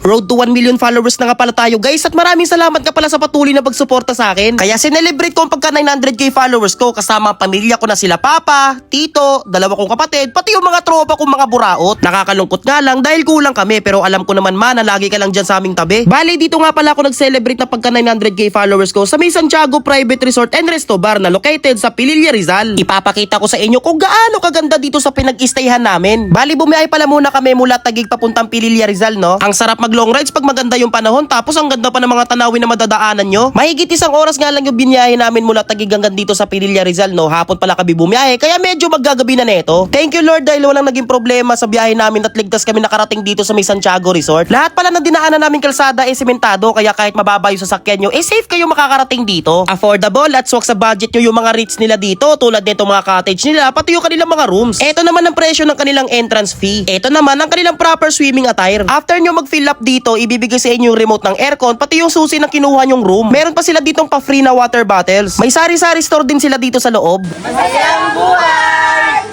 Road to 1 million followers na nga pala tayo guys at maraming salamat nga pala sa patuloy na pagsuporta sa akin. Kaya sinelebrate ko ang pagka 900k followers ko kasama ang pamilya ko na sila papa, tito, dalawa kong kapatid, pati yung mga tropa kong mga buraot. Nakakalungkot nga lang dahil kulang kami pero alam ko naman man na lagi ka lang dyan sa aming tabi. Bali dito nga pala ako nag-celebrate na pagka 900k followers ko sa may Santiago Private Resort and Resto Bar na located sa Pililla Rizal. Ipapakita ko sa inyo kung gaano kaganda dito sa pinag-stayhan namin. Bali bumiyahe pala muna kami mula Tagig papuntang Pililla Rizal no. Ang sarap mag long rides pag maganda yung panahon tapos ang ganda pa ng mga tanawin na madadaanan nyo. Mahigit isang oras nga lang yung binyahe namin mula Tagig hanggang dito sa Pililla Rizal no. Hapon pala kami bumiyahe kaya medyo maggagabi na neto. Thank you Lord dahil walang naging problema sa biyahe namin at ligtas kami nakarating dito sa may Santiago Resort. Lahat pala ng dinaanan namin kalsada ay sementado kaya kahit mababa yung sasakyan nyo, eh safe kayo makakarating dito. Affordable at swak sa budget nyo yung mga rates nila dito tulad nito mga cottage nila pati yung kanilang mga rooms. Ito naman ang presyo ng kanilang entrance fee. Ito naman ang kanilang proper swimming attire. After nyo mag-fill up dito, ibibigay sa inyo yung remote ng aircon pati yung susi na kinuha nyong room. Meron pa sila ditong pa-free na water bottles. May sari-sari store din sila dito sa loob. Masayang buhay!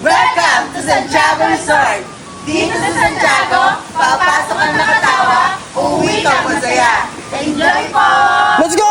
Welcome to Santiago Resort! Dito sa Santiago, papasok ang nakatawa, uwi kang masaya. Enjoy po! Let's go!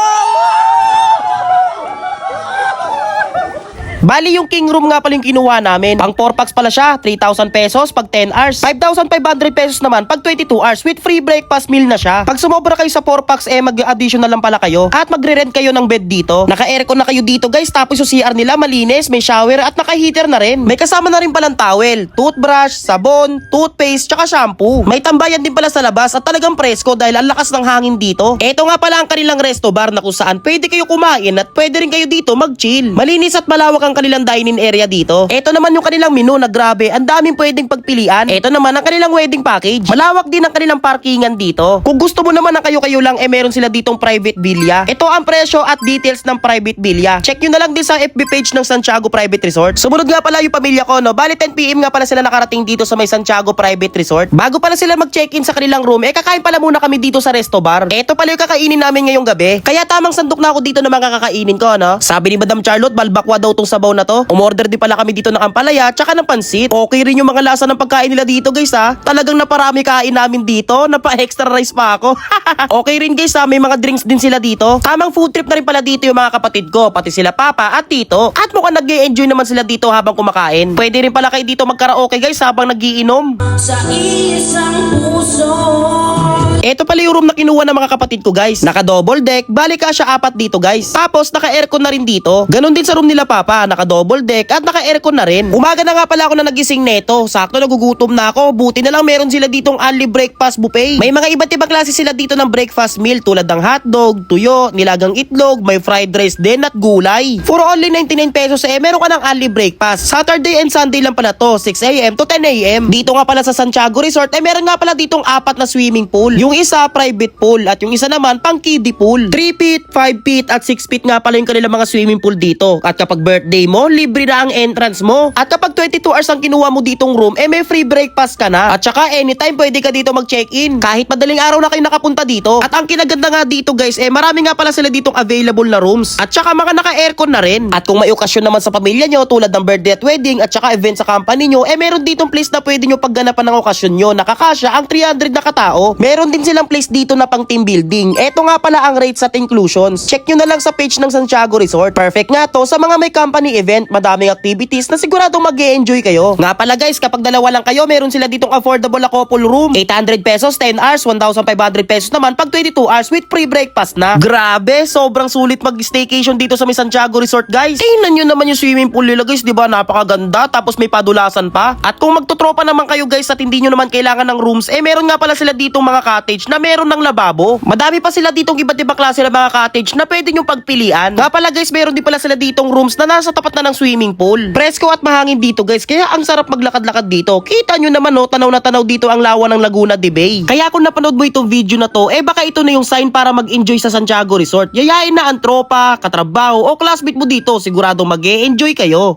Bali yung king room nga pala yung kinuha namin. Pang 4 packs pala siya, 3,000 pesos pag 10 hours. 5,500 pesos naman pag 22 hours with free breakfast meal na siya. Pag sumobra kayo sa 4 packs eh mag-additional lang pala kayo. At magre-rent kayo ng bed dito. Naka-aircon na kayo dito guys tapos yung CR nila malinis, may shower at naka-heater na rin. May kasama na rin palang towel, toothbrush, sabon, toothpaste, tsaka shampoo. May tambayan din pala sa labas at talagang presko dahil ang lakas ng hangin dito. Ito nga pala ang kanilang resto bar na kung saan pwede kayo kumain at pwede rin kayo dito mag-chill. Malinis at malawak ang kanilang dining area dito. Ito naman yung kanilang menu na grabe, ang daming pwedeng pagpilian. Ito naman ang kanilang wedding package. Malawak din ang kanilang parkingan dito. Kung gusto mo naman na kayo-kayo lang, eh meron sila ditong private villa. Ito ang presyo at details ng private villa. Check nyo na lang din sa FB page ng Santiago Private Resort. Sumunod nga pala yung pamilya ko, no? Bali 10pm nga pala sila nakarating dito sa may Santiago Private Resort. Bago pala sila mag-check-in sa kanilang room, eh kakain pala muna kami dito sa resto bar. Ito pala yung kakainin namin ngayong gabi. Kaya tamang sandok na ako dito ng mga kakainin ko, no? Sabi ni Madam Charlotte, balbakwa daw tong sabaw na to. Umorder din pala kami dito ng ampalaya, tsaka ng pansit. Okay rin yung mga lasa ng pagkain nila dito, guys, ha? Talagang naparami kain namin dito. Napa-extra rice pa ako. okay rin, guys, ha? May mga drinks din sila dito. Tamang food trip na rin pala dito yung mga kapatid ko, pati sila papa at tito. At mukhang nag enjoy naman sila dito habang kumakain. Pwede rin pala kayo dito magkaraoke, guys, habang nagiinom. Sa isang puso Ito pala yung room na kinuha ng mga kapatid ko guys. Naka double deck, bali ka siya apat dito guys. Tapos naka aircon na rin dito. Ganon din sa room nila papa, naka double deck at naka aircon na rin. Umaga na nga pala ako na nagising neto. Sakto nagugutom na ako. Buti na lang meron sila ditong only breakfast buffet. May mga iba't ibang klase sila dito ng breakfast meal tulad ng hotdog, tuyo, nilagang itlog, may fried rice din at gulay. For only 99 pesos eh meron ka ng only breakfast. Saturday and Sunday lang pala to, 6am to 10am. Dito nga pala sa Santiago Resort eh meron nga pala ditong apat na swimming pool. Yung isa private pool at yung isa naman pang kiddie pool. 3 feet, 5 feet at 6 feet nga pala yung kanilang mga swimming pool dito. At kapag birthday mo, libre na ang entrance mo. At kapag 22 hours ang kinuha mo ditong room, eh may free breakfast ka na. At saka anytime pwede ka dito mag-check-in. Kahit madaling araw na kayo nakapunta dito. At ang kinaganda nga dito guys, eh marami nga pala sila ditong available na rooms. At saka mga naka-aircon na rin. At kung may okasyon naman sa pamilya nyo tulad ng birthday at wedding at saka event sa company nyo, eh meron ditong place na pwede nyo pagganapan ng okasyon nyo. Nakakasya ang 300 na katao. Meron din silang place dito na pang team building. Eto nga pala ang rates at inclusions. Check nyo na lang sa page ng Santiago Resort. Perfect nga to sa mga may company event, madaming activities na siguradong mag enjoy kayo. Nga pala guys, kapag dalawa lang kayo, meron sila ditong affordable na couple room. 800 pesos, 10 hours, 1,500 pesos naman pag 22 hours with free breakfast na. Grabe, sobrang sulit mag-staycation dito sa may Santiago Resort guys. Tingnan nyo naman yung swimming pool nila guys, di ba? Napakaganda, tapos may padulasan pa. At kung magtutropa naman kayo guys at hindi nyo naman kailangan ng rooms, eh meron nga pala sila ditong mga cottage na meron ng lababo. Madami pa sila ditong iba't ibang klase ng mga cottage na pwede nyo pagpilian. Nga pala guys, meron din pala sila ditong rooms na nasa tapat na ng swimming pool. Presko at mahangin dito guys, kaya ang sarap maglakad-lakad dito. Kita nyo naman no, tanaw na tanaw dito ang lawa ng Laguna de Bay. Kaya kung napanood mo itong video na to, eh baka ito na yung sign para mag-enjoy sa Santiago Resort. Yayain na ang tropa, katrabaho o classmate mo dito, sigurado mag enjoy kayo.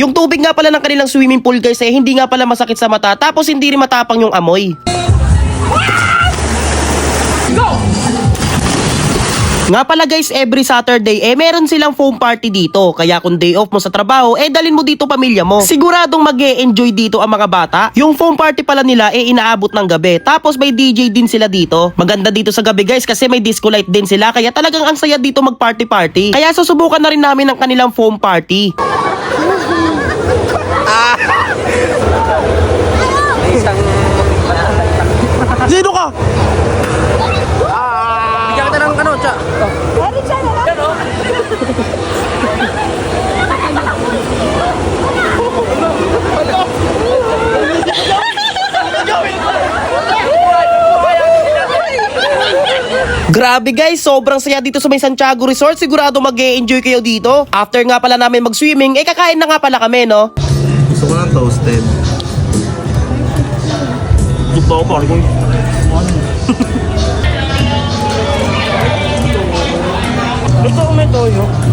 Yung tubig nga pala ng kanilang swimming pool guys eh hindi nga pala masakit sa mata tapos hindi rin matapang yung amoy. Nga pala guys, every Saturday, eh meron silang foam party dito. Kaya kung day off mo sa trabaho, eh dalin mo dito pamilya mo. Siguradong mag enjoy dito ang mga bata. Yung foam party pala nila, eh inaabot ng gabi. Tapos may DJ din sila dito. Maganda dito sa gabi guys kasi may disco light din sila. Kaya talagang ang saya dito mag party party. Kaya susubukan na rin namin ang kanilang foam party. Bigyan kita ng ano, tsa. Grabe guys, sobrang saya dito sa may Santiago Resort. Sigurado mag enjoy kayo dito. After nga pala namin mag-swimming, eh kakain na nga pala kami, no? Gusto ko ng toasted. Gusto ko pare Gusto ko may toyo.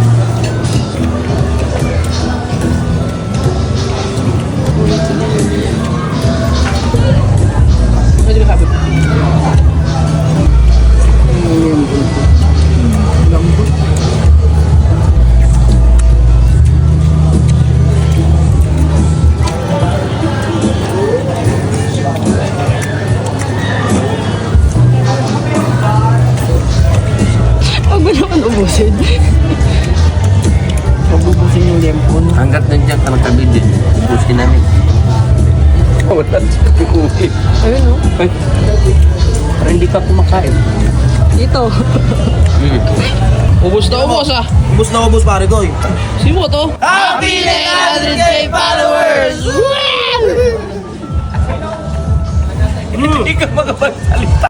Lempon. Hanggat nandiyan ka nakabidin, ubusin namin. Wala Kuwi. Ayun o. Para hindi ka kumakain. Dito. Ubus na ubus ah. Ubus na ubus pare ko. Si mo to. Happy 100k followers! Hindi ka makapagsalita.